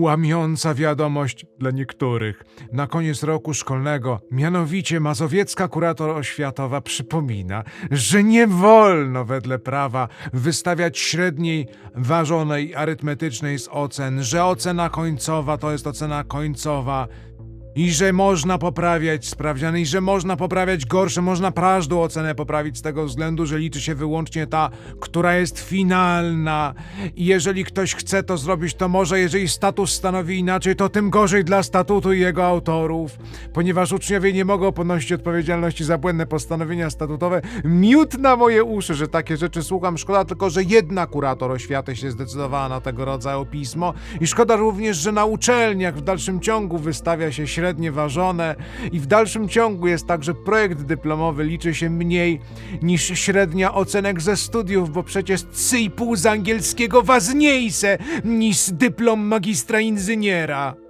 Łamiąca wiadomość dla niektórych. Na koniec roku szkolnego, mianowicie mazowiecka kurator oświatowa przypomina, że nie wolno wedle prawa wystawiać średniej ważonej arytmetycznej z ocen, że ocena końcowa to jest ocena końcowa i że można poprawiać sprawdziany, i że można poprawiać gorsze, można każdą ocenę poprawić z tego względu, że liczy się wyłącznie ta, która jest finalna. I jeżeli ktoś chce to zrobić, to może, jeżeli status stanowi inaczej, to tym gorzej dla statutu i jego autorów, ponieważ uczniowie nie mogą ponosić odpowiedzialności za błędne postanowienia statutowe. Miód na moje uszy, że takie rzeczy słucham. Szkoda tylko, że jedna kurator oświaty się zdecydowała na tego rodzaju pismo i szkoda również, że na uczelniach w dalszym ciągu wystawia się średnie ważone i w dalszym ciągu jest tak, że projekt dyplomowy liczy się mniej niż średnia ocenek ze studiów, bo przecież 3,5 z angielskiego ważniejsze niż dyplom magistra inżyniera.